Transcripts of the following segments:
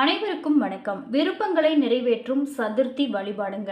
அனைவருக்கும் வணக்கம். விருப்பங்களை நிறைவேற்றும் சதுர்த்தி வழிபாடுங்க.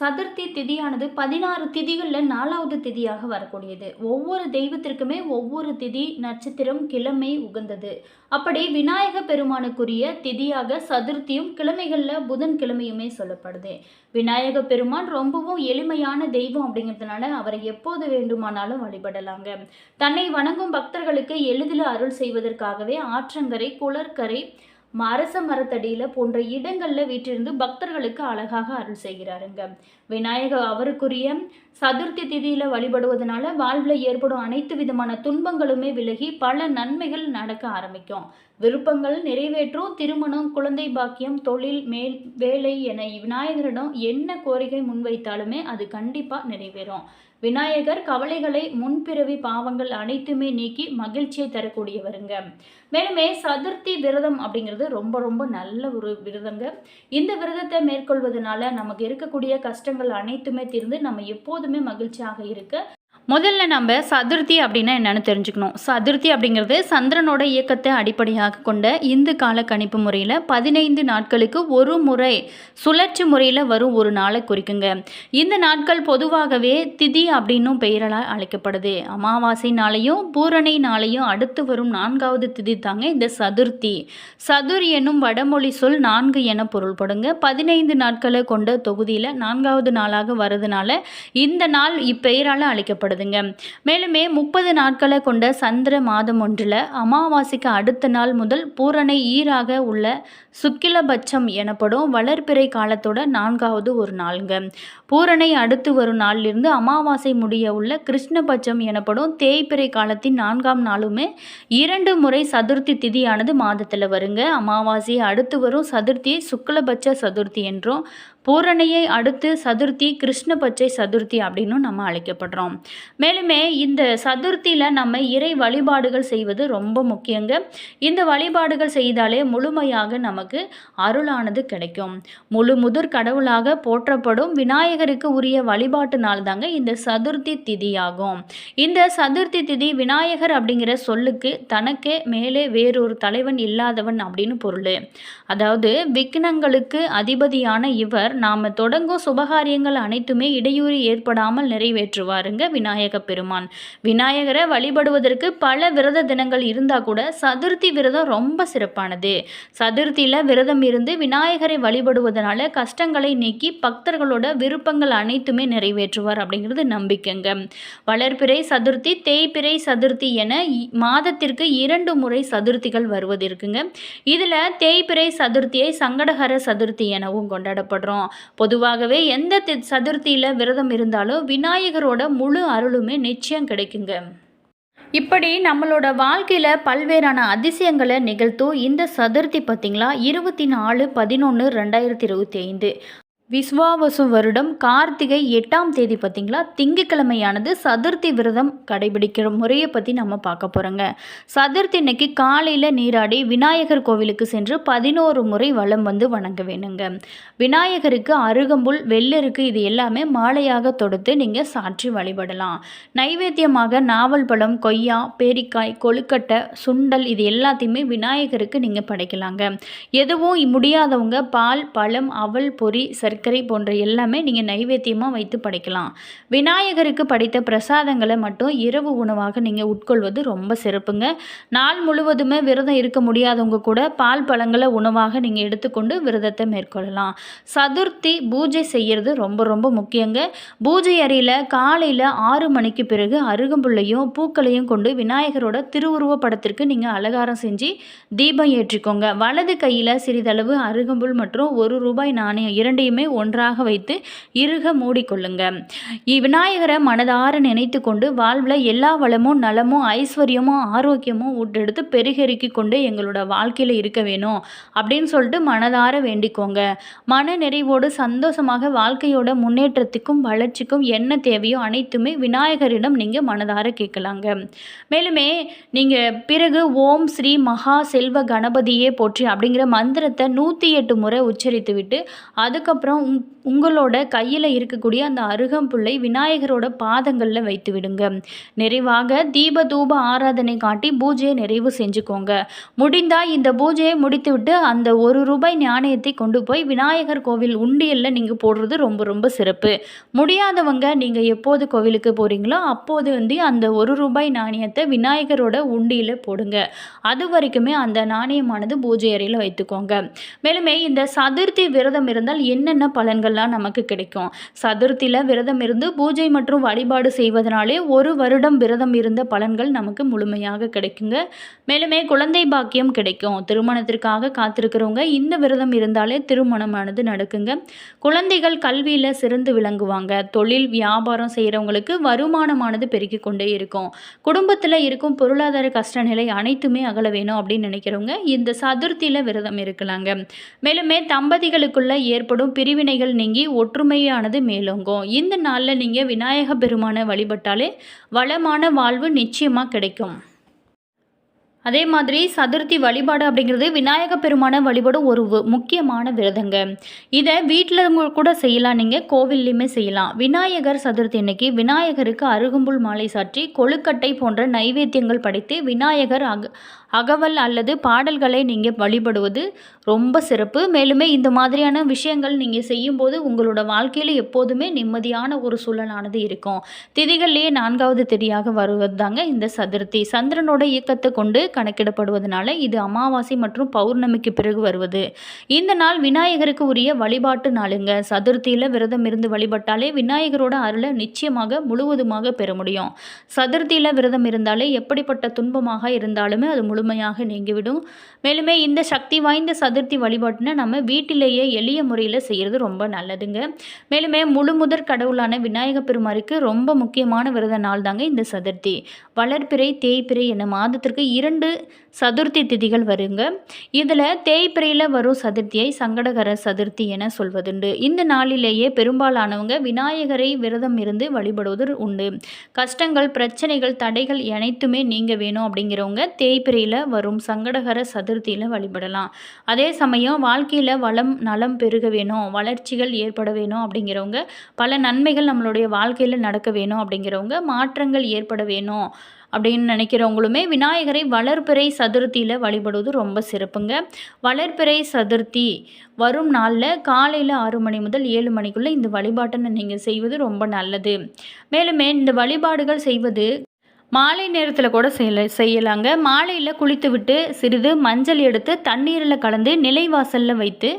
சதுர்த்தி திதியானது பதினாறு திதிகளில் நாலாவது திதியாக வரக்கூடியது. ஒவ்வொரு தெய்வத்திற்குமே ஒவ்வொரு திதி நட்சத்திரம் கிழமை உகந்தது. அப்படி விநாயக பெருமானுக்குரிய திதியாக சதுர்த்தியும் கிழமைகளில் புதன் கிழமையுமே சொல்லப்படுது. விநாயக பெருமான் ரொம்பவும் எளிமையான தெய்வம் அப்படிங்கிறதுனால அவரை எப்போது வேண்டுமானாலும் வழிபடலாங்க. தன்னை வணங்கும் பக்தர்களுக்கு எளிதில் அருள் செய்வதற்காகவே ஆற்றங்கரை குளர்கரை அரச மரத்தடியில் போன்ற இடங்களில் வீற்றிருந்து பக்தர்களுக்கு அழகாக அருள் செய்கிறாருங்க. விநாயகர் அவருக்குரிய சதுர்த்தி திதியில் வழிபடுவதனால வாழ்வில் ஏற்படும் அனைத்து விதமான துன்பங்களுமே விலகி பல நன்மைகள் நடக்க ஆரம்பிக்கும். விருப்பங்கள் நிறைவேற்றும் திருமணம் குழந்தை பாக்கியம் தொழில் மேல் வேலை என விநாயகரிடம் என்ன கோரிக்கை முன்வைத்தாலுமே அது கண்டிப்பாக நிறைவேறும். விநாயகர் கவலைகளை முன்பிறவி பாவங்கள் அனைத்துமே நீக்கி மகிழ்ச்சியை தரக்கூடியவருங்க. மேலுமே சதுர்த்தி விரதம் அப்படிங்கிறது ரொம்ப ரொம்ப நல்ல ஒரு விரதங்க. இந்த விரதத்தை மேற்கொள்வதனால நமக்கு இருக்கக்கூடிய கஷ்டங்கள் அனைத்துமே தீர்ந்து நம்ம எப்போதுமே மகிழ்ச்சியாக இருக்க முதல்ல நம்ம சதுர்த்தி அப்படின்னா என்னென்னு தெரிஞ்சுக்கணும். சதுர்த்தி அப்படிங்கிறது சந்திரனோட இயக்கத்தை அடிப்படையாக கொண்ட இந்து கால கணிப்பு முறையில் பதினைந்து நாட்களுக்கு ஒரு முறை சுழற்சி முறையில் வரும் ஒரு நாளை குறிக்குங்க. இந்த நாட்கள் பொதுவாகவே திதி அப்படின்னும் பெயரால் அழைக்கப்படுது. அமாவாசை நாளையும் பூரணை நாளையும் அடுத்து வரும் நான்காவது திதி தாங்க இந்த சதுர்த்தி. சதுர் என்னும் வடமொழி சொல் நான்கு என பொருள்படுங்க. பதினைந்து நாட்களை கொண்ட தொகுதியில் நான்காவது நாளாக வருதுனால இந்த நாள் இப்பெயரால் அழைக்கப்படுது. சொல்லப்படுதுங்க மேலுமே முப்பது நாட்களை கொண்ட சந்திர மாதம் ஒன்றில் அமாவாசைக்கு அடுத்த நாள் முதல் பூரணை ஈராக உள்ள சுக்கிலபட்சம் எனப்படும் வளர்பிறை காலத்தோட நான்காவது ஒரு நாளுங்க. பூரணை அடுத்து வரும் நாளிலிருந்து அமாவாசை முடிய உள்ள கிருஷ்ணபட்சம் எனப்படும் தேய்பிறை காலத்தின் நான்காம் நாளுமே இரண்டு முறை சதுர்த்தி திதியானது மாதத்தில் வருங்க. அமாவாசை அடுத்து வரும் சதுர்த்தியை சுக்லபட்ச சதுர்த்தி என்றும் பூரணையை அடுத்து சதுர்த்தி கிருஷ்ணபச்சை சதுர்த்தி அப்படின்னும் நம்ம அழைக்கப்படுறோம். மேலுமே இந்த சதுர்த்தியில் நம்ம இறை வழிபாடுகள் செய்வது ரொம்ப முக்கியங்க. இந்த வழிபாடுகள் செய்தாலே முழுமையாக நமக்கு அருளானது கிடைக்கும். முழு முதற் கடவுளாக போற்றப்படும் விநாயகருக்கு உரிய வழிபாட்டு நாள் தாங்க இந்த சதுர்த்தி திதியாகும். இந்த சதுர்த்தி திதி விநாயகர் அப்படிங்கிற சொல்லுக்கு தனக்கே மேலே வேறொரு தலைவன் இல்லாதவன் அப்படின்னு பொருள். அதாவது விக்னங்களுக்கு அதிபதியான இவர் நாம் தொடங்கும் சுபகாரியங்கள் அனைத்துமே இடையூறு ஏற்படாமல் நிறைவேற்றுவாருங்க விநாயக பெருமான். விநாயகரை வழிபடுவதற்கு பல விரத தினங்கள் இருந்தால் கூட சதுர்த்தி விரதம் ரொம்ப சிறப்பானது. சதுர்த்தியில் விரதம் இருந்து விநாயகரை வழிபடுவதனால கஷ்டங்களை நீக்கி பக்தர்களோட விருப்பங்கள் அனைத்துமே நிறைவேற்றுவார் அப்படிங்கிறது நம்பிக்கைங்க. வளர்பிறை சதுர்த்தி தேய்பிறை சதுர்த்தி என மாதத்திற்கு இரண்டு முறை சதுர்த்திகள் வருவது இருக்குங்க. இதில் தேய்பிறை சதுர்த்தியை சங்கடகர சதுர்த்தி எனவும் கொண்டாடப்படுறோம். பொதுவாகவே எந்த சதுர்த்தியில் விரதம் இருந்தாலும் விநாயகரோட முழு அருளுமே நிச்சயம் கிடைக்குங்க. இப்படி நம்மளோட வாழ்க்கையில் பல்வேறான அதிசயங்களை நிகழ்த்தும் இந்த சதுர்த்தி பார்த்திங்களா? இருபத்தி நாலு பதினொன்று ரெண்டாயிரத்தி இருபத்தி ஐந்து. விஸ்வாவசு வருடம் கார்த்திகை எட்டாம் தேதி பார்த்திங்களா? திங்கக்கிழமையானது சதுர்த்தி விரதம் கடைபிடிக்கிற முறையை பற்றி நம்ம பார்க்க போகிறோங்க சதுர்த்தி இன்னைக்கு காலையில் நீராடி விநாயகர் கோவிலுக்கு சென்று பதினோரு முறை வளம் வந்து வணங்க வேணுங்க. விநாயகருக்கு அருகம்புல் வெள்ளருக்கு இது எல்லாமே மாலையாக தொடுத்து நீங்கள் சாற்றி வழிபடலாம். நைவேத்தியமாக நாவல் பழம் கொய்யா பேரிக்காய் கொழுக்கட்டை சுண்டல் இது எல்லாத்தையுமே விநாயகருக்கு நீங்கள் படைக்கலாங்க. எதுவும் முடியாதவங்க பால் பழம் அவல் பொறி சர்க்கரை சர்க்கரை போன்ற எல்லாமே நீங்கள் நைவேத்தியமாக வைத்து படைக்கலாம். விநாயகருக்கு படைத்த பிரசாதங்களை மட்டும் இரவு உணவாக நீங்கள் உட்கொள்வது ரொம்ப சிறப்புங்க. நாள் முழுவதுமே விரதம் இருக்க முடியாதவங்க கூட பால் பழங்களை உணவாக நீங்கள் எடுத்துக்கொண்டு விரதத்தை மேற்கொள்ளலாம். சதுர்த்தி பூஜை செய்கிறது ரொம்ப ரொம்ப முக்கியங்க. பூஜை அறையில் காலையில் ஆறு மணிக்கு பிறகு அருகம்புள்ளையும் பூக்களையும் கொண்டு விநாயகரோட திருவுருவ படத்திற்கு நீங்கள் அலங்காரம் செஞ்சு தீபம் ஏற்றிக்கோங்க. வலது கையில் சிறிதளவு அருகம்புல் மற்றும் ஒரு ரூபாய் நாணயம் இரண்டையுமே ஒன்றாக வைத்து இறுக மூடிக்கொள்ளுங்க. விநாயகரை மனதார நினைத்து கொண்டு வாழ்வில் எல்லா வளமும் நலமும் ஐஸ்வர்யமும் ஆரோக்கியமும் உட்டெடுத்து பெருகெருக்கி கொண்டு எங்களோட வாழ்க்கையில் இருக்க வேணும் அப்படின்னு சொல்லிட்டு மனதார வேண்டிக்கோங்க. மன நிறைவோடு சந்தோஷமாக வாழ்க்கையோட முன்னேற்றத்துக்கும் வளர்ச்சிக்கும் என்ன தேவையோ அனைத்துமே விநாயகரிடம் நீங்கள் மனதார கேட்கலாங்க. மேலுமே நீங்கள் பிறகு ஓம் ஸ்ரீ மகா செல்வ கணபதியே போற்றி அப்படிங்கிற மந்திரத்தை நூற்றி எட்டு முறை உச்சரித்து விட்டு அதுக்கப்புறம் அப்புறம் உங் உங்களோட கையில் இருக்கக்கூடிய அந்த அருகம்புல்லை விநாயகரோட பாதங்களில் வைத்து விடுங்க. நிறைவாக தீப தூப ஆராதனை காட்டி பூஜையை நிறைவு செஞ்சுக்கோங்க. முடிந்தால் இந்த பூஜையை முடித்துவிட்டு அந்த ஒரு ரூபாய் நாணயத்தை கொண்டு போய் விநாயகர் கோவில் உண்டியலில் நீங்கள் போடுறது ரொம்ப ரொம்ப சிறப்பு. முடியாதவங்க நீங்கள் எப்போது கோவிலுக்கு போகிறீங்களோ அப்போது வந்து அந்த ஒரு ரூபாய் நாணயத்தை விநாயகரோட உண்டியில் போடுங்க. அது வரைக்குமே அந்த நாணயமானது பூஜை அறையில் வைத்துக்கோங்க. மேலுமே இந்த சதுர்த்தி விரதம் இருந்தால் என்னென்ன பலன்கள்லாம் நமக்கு கிடைக்கும். சதுர்த்தியில் விரதம் இருந்து பூஜை மற்றும் வழிபாடு செய்வதனாலே ஒரு வருடம் விரதம் இருந்த பலன்கள் நமக்கு முழுமையாக கிடைக்குங்க. மேலுமே குழந்தை பாக்கியம் கிடைக்கும். திருமணத்திற்காக காத்திருக்கிறவங்க இந்த விரதம் இருந்தாலே திருமணமானது நடக்குங்க. குழந்தைகள் கல்வியில் சிறந்து விளங்குவாங்க. தொழில் வியாபாரம் செய்கிறவங்களுக்கு வருமானமானது பெருக்கிக் கொண்டே இருக்கும். குடும்பத்தில் இருக்கும் பொருளாதார கஷ்ட நிலை அனைத்துமே அகல வேணும் அப்படின்னு நினைக்கிறவங்க இந்த சதுர்த்தியில் விரதம் இருக்கலாங்க. மேலுமே தம்பதிகளுக்குள்ள ஏற்படும் பிரிவினைகள் நீங்கி ஒற்றுமையானது மேலோங்கும். இந்த நாளில் நீங்கள் விநாயக பெருமானை வழிபட்டாலே வளமான வாழ்வு நிச்சயமாக கிடைக்கும். அதே மாதிரி சதுர்த்தி வழிபாடு அப்படிங்கிறது விநாயக பெருமான வழிபாடு ஒரு முக்கியமான விரதங்க. இதை வீட்டில் கூட செய்யலாம். நீங்கள் கோவில்லையுமே செய்யலாம். விநாயகர் சதுர்த்தி அன்னைக்கு விநாயகருக்கு அருகம்புல் மாலை சாற்றி கொழுக்கட்டை போன்ற நைவேத்தியங்கள் படைத்து விநாயகர் அக அகவல் அல்லது பாடல்களை நீங்கள் வழிபடுவது ரொம்ப சிறப்பு. மேலுமே இந்த மாதிரியான விஷயங்கள் நீங்கள் செய்யும்போது உங்களோட வாழ்க்கையில் எப்போதுமே நிம்மதியான ஒரு சூழலானது இருக்கும். திதிகள்லேயே நான்காவது திதியாக வருவது தாங்க இந்த சதுர்த்தி. சந்திரனோட இயக்கத்தை கொண்டு கணக்கிடப்படுவதனால இது அமாவாசை மற்றும் பௌர்ணமிக்கு பிறகு வருவது. இந்த நாள் விநாயகருக்கு உரிய வழிபாட்டு நாளுங்க. சதுர்த்தியில் விரதம் இருந்து வழிபட்டாலே விநாயகரோட அருளை நிச்சயமாக முழுவதுமாக பெற முடியும். சதுர்த்தியில் விரதம் இருந்தாலே எப்படிப்பட்ட துன்பமாக இருந்தாலுமே அது முழு முழுமையாக நீங்கிவிடும். மேலுமே இந்த சக்தி வாய்ந்த சதுர்த்தி வழிபாட்டினை நம்ம வீட்டிலேயே எளிய முறையில் செய்கிறது ரொம்ப நல்லதுங்க. மேலுமே முழு முதற் கடவுளான விநாயக பெருமாருக்கு ரொம்ப முக்கியமான விரத நாள் தாங்க இந்த சதுர்த்தி. வளர்பிறை தேய்பிறை என மாதத்திற்கு இரண்டு சதுர்த்தி திதிகள் வருங்க. இதில் தேய்பிறையில் வரும் சதுர்த்தியை சங்கடகர சதுர்த்தி என சொல்வதுண்டு. இந்த நாளிலேயே பெரும்பாலானவங்க விநாயகரை விரதம் இருந்து வழிபடுவது உண்டு. கஷ்டங்கள் பிரச்சனைகள் தடைகள் அனைத்துமே நீங்க வேணும் அப்படிங்கிறவங்க தேய்பிறையில் வரும் சங்கடகர சதுர்த்தியில் வழிபடலாம். அதே சமயம் வாழ்க்கையில் வளம் நலம் பெருக வேணும் வளர்ச்சிகள் ஏற்பட வேணும் அப்படிங்கிறவங்க பல நன்மைகள் நம்மளுடைய வாழ்க்கையில் நடக்க வேணும் அப்படிங்கிறவங்க மாற்றங்கள் ஏற்பட வேணும் அப்படின்னு நினைக்கிறவங்களுமே விநாயகரை வளர்பிறை சதுர்த்தியில் வழிபடுவது ரொம்ப சிறப்புங்க. வளர்பிறை சதுர்த்தி வரும் நாளில் காலையில் ஆறு மணி முதல் ஏழு மணிக்குள்ளே இந்த வழிபாட்டை நீங்கள் செய்வது ரொம்ப நல்லது. மேலுமே இந்த வழிபாடுகள் செய்வது மாலை நேரத்தில் கூட செய்யல செய்யலாங்க. மாலையில் குளித்துவிட்டு சிறிது மஞ்சள் எடுத்து தண்ணீரில் கலந்து நிலைவாசலில் வைத்து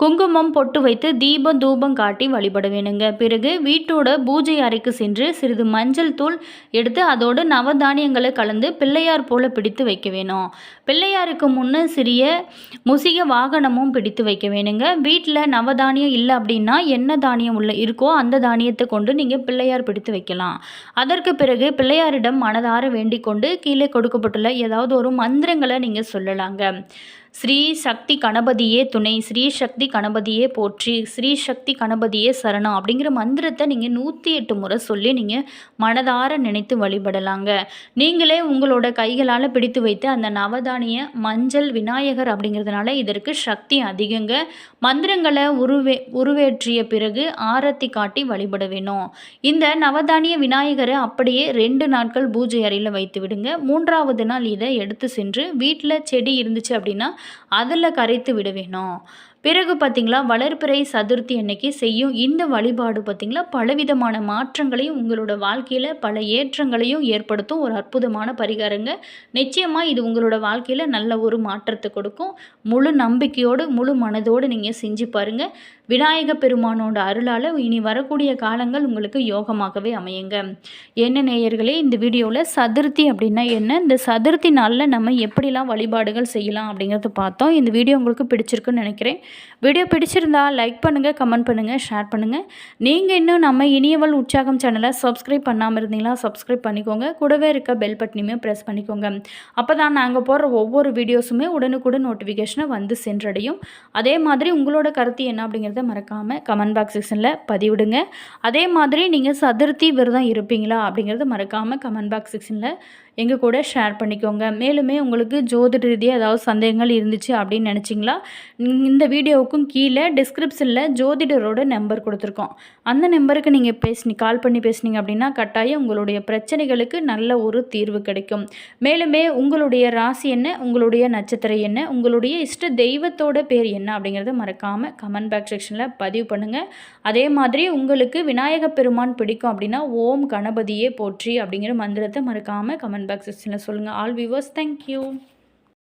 குங்குமம் பொட்டு வைத்து தீபம் தூபம் காட்டி வழிபட வேணுங்க. பிறகு வீட்டோட பூஜை அறைக்கு சென்று சிறிது மஞ்சள் தூள் எடுத்து அதோடு நவதானியங்களை கலந்து பிள்ளையார் போல பிடித்து வைக்க வேணும். பிள்ளையாருக்கு முன்னே சிறிய முசிக வாகனமும் பிடித்து வைக்க வேணுங்க. வீட்டில் நவதானியம் இல்லை அப்படின்னா என்ன தானியம் உள்ள இருக்கோ அந்த தானியத்தை கொண்டு நீங்கள் பிள்ளையார் பிடித்து வைக்கலாம். அதற்கு பிறகு பிள்ளையாரிடம் மனதார வேண்டிக் கொண்டு கீழே கொடுக்கப்பட்டுள்ள ஏதாவது ஒரு மந்திரங்களை நீங்கள் சொல்லலாங்க. ஸ்ரீ சக்தி கணபதியே துணை ஸ்ரீ சக்தி கணபதியே போற்றி ஸ்ரீ சக்தி கணபதியே சரணம் அப்படிங்கிற மந்திரத்தை நீங்கள் நூற்றி எட்டு முறை சொல்லி நீங்கள் மனதார நினைத்து வழிபடலாங்க. நீங்களே உங்களோட கைகளால் பிடித்து வைத்து அந்த நவதானிய மஞ்சள் விநாயகர் அப்படிங்கிறதுனால இதற்கு சக்தி அதிகங்க. மந்திரங்களை உருவே உருவேற்றிய பிறகு ஆரத்தி காட்டி வழிபட வேணும். இந்த நவதானிய விநாயகரை அப்படியே ரெண்டு நாட்கள் பூஜை அறையில் வைத்து விடுங்க. மூன்றாவது நாள் இதை எடுத்து சென்று வீட்டில் செடி இருந்துச்சு அப்படின்னா அதில் கரைத்து விட வேணும். பிறகு பார்த்திங்களா வளர்ப்பிறை சதுர்த்தி அன்னைக்கு செய்யும் இந்த வழிபாடு பார்த்திங்களா பலவிதமான மாற்றங்களையும் உங்களோட வாழ்க்கையில் பல ஏற்றங்களையும் ஏற்படுத்தும் ஒரு அற்புதமான பரிகாரங்க. நிச்சயமாக இது உங்களோட வாழ்க்கையில் நல்ல ஒரு மாற்றத்தை கொடுக்கும். முழு நம்பிக்கையோடு முழு மனதோடு நீங்கள் செஞ்சு பாருங்கள் விநாயக பெருமானோட அருளால் இனி வரக்கூடிய காலங்கள் உங்களுக்கு யோகமாகவே அமையுங்க. என்ன நேயர்களே இந்த வீடியோவில் சதுர்த்தி அப்படின்னா என்ன? இந்த சதுர்த்தி நாளில் நம்ம எப்படிலாம் வழிபாடுகள் செய்யலாம் அப்படிங்கிறத பார்த்தோம். இந்த வீடியோ உங்களுக்கு பிடிச்சிருக்குன்னு நினைக்கிறேன். வீடியோ பிடிச்சிருந்தா லைக் பண்ணுங்கள் கமெண்ட் பண்ணுங்கள் ஷேர் பண்ணுங்கள் நீங்கள் இன்னும் நம்ம இனியவள் உற்சாகம் சேனலை சப்ஸ்கிரைப் பண்ணாமல் இருந்தீங்களா சப்ஸ்கிரைப் பண்ணிக்கோங்க. கூடவே இருக்க பெல் பட்டனையுமே ப்ரெஸ் பண்ணிக்கோங்க. அப்போ தான் நாங்கள் போடுற ஒவ்வொரு வீடியோஸுமே உடனுக்குடன் நோட்டிஃபிகேஷனை வந்து சென்றடையும். அதே மாதிரி உங்களோட கருத்து என்ன அப்படிங்கிறது மறக்காமல் கமெண்ட் பாக்ஸ் செக்ஷனில் பதிவிடுங்க. அதே மாதிரி நீங்கள் சதுர்த்தி விரதம் இருப்பீங்களா அப்படிங்கிறத மறக்காமல் கமெண்ட் பாக்ஸ் செக்ஷனில் எங்கள் கூட ஷேர் பண்ணிக்கோங்க. மேலுமே உங்களுக்கு ஜோதிட ரீதியாக ஏதாவது சந்தேகங்கள் இருந்துச்சு அப்படின்னு நினச்சிங்களா? இந்த வீடியோவுக்கும் கீழே டிஸ்கிரிப்ஷனில் ஜோதிடரோட நம்பர் கொடுத்துருக்கோம். அந்த நம்பருக்கு நீங்கள் பேசினி கால் பண்ணி பேசுனீங்க அப்படின்னா கட்டாயம் உங்களுடைய பிரச்சனைகளுக்கு நல்ல ஒரு தீர்வு கிடைக்கும். மேலுமே உங்களுடைய ராசி என்ன? உங்களுடைய நட்சத்திரம் என்ன? உங்களுடைய இஷ்ட தெய்வத்தோட பேர் என்ன? அப்படிங்கிறத மறக்காமல் கமெண்ட் பேக் செக்ஷனில் பதிவு பண்ணுங்கள் அதே மாதிரி உங்களுக்கு விநாயக பெருமான் பிடிக்கும் அப்படின்னா ஓம் கணபதியே போற்றி அப்படிங்கிற மந்திரத்தை மறக்காமல் கமெண்ட் பாக்ஸ் செக்ஷனில் சொல்லுங்கள் ஆல் வியூவர்ஸ் தேங்க்யூ